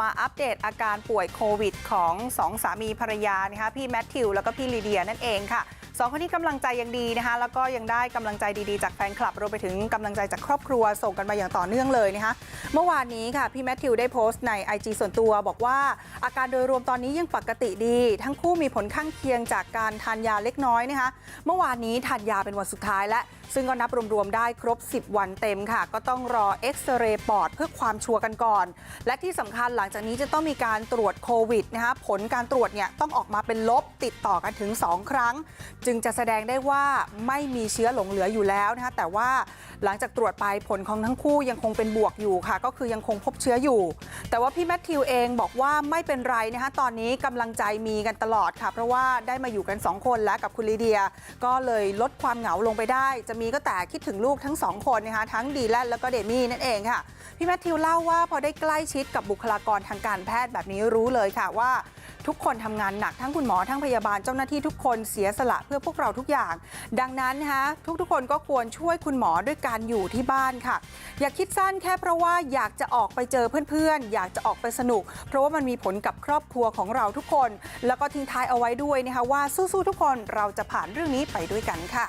มาอัปเดตอาการป่วยโควิดของสองสามีภรรยานะคะพี่แมทธิวแล้วก็พี่ลีเดียนั่นเองค่ะ สองคนนี้กำลังใจยังดีนะคะ แล้วก็ยังได้กำลังใจดีๆจากแฟนคลับรวมไปถึงกำลังใจจากครอบครัวส่งกันมาอย่างต่อเนื่องเลยนะคะเมื่อวานนี้ค่ะพี่แมทธิวได้โพสต์ใน IG ส่วนตัว บอกว่าอาการโดยรวมตอนนี้ยังปกติดี ทั้งคู่มีผลข้างเคียงจากการทานยาเล็กน้อยนะคะ เมื่อวานนี้ทานยาเป็นวันสุดท้ายและ ซึ่งก็นับรวมๆได้ครบ 10 วันเต็มค่ะ ก็ต้องรอเอ็กซเรย์ปอดเพื่อความชัวร์กันก่อน และที่สำคัญหลังจากนี้จะต้องมีการตรวจโควิดนะคะผลการตรวจเนี่ยต้องออกมาเป็นลบติดต่อกันถึง 2 ครั้งจึงจะแสดงได้ว่าไม่มีเชื้อหลงเหลืออยู่แล้วนะคะแต่ว่าหลังจากตรวจไปผลของทั้งคู่ยังคงเป็นบวกอยู่ค่ะ ก็คือยังคงพบเชื้ออยู่ แต่ว่าพี่แมทธิวเองบอกว่าไม่เป็นไรนะคะตอนนี้กำลังใจมีกันตลอดค่ะ เพราะว่าได้มาอยู่กัน 2 คนและกับคุณลีเดีย ก็เลยลดความเหงาลงไปได้ จะมีก็แต่คิดถึงลูกทั้งสองคนนะคะทั้งดีแลนแล้วก็เดมี่นั่นเองค่ะพี่แมทธิวเล่าว่าพอได้ใกล้ชิดกับบุคลากรทางการแพทย์แบบนี้รู้เลยค่ะว่า ทุกคนทำงานหนักทั้งคุณหมอทั้งพยาบาลเจ้าหน้าที่ทุกคนเสียสละเพื่อพวกเราทุกอย่าง ดังนั้นนะคะทุกๆคนก็ควรช่วยคุณหมอด้วยการอยู่ที่บ้านค่ะ อย่าคิดสั้นแค่เพราะว่าอยากจะออกไปเจอเพื่อนๆ อยากจะออกไปสนุก เพราะว่ามันมีผลกับครอบครัวของเราทุกคน แล้วก็ทิ้งท้ายเอาไว้ด้วยนะคะว่าสู้ๆทุกคนเราจะผ่านเรื่องนี้ไปด้วยกันค่ะ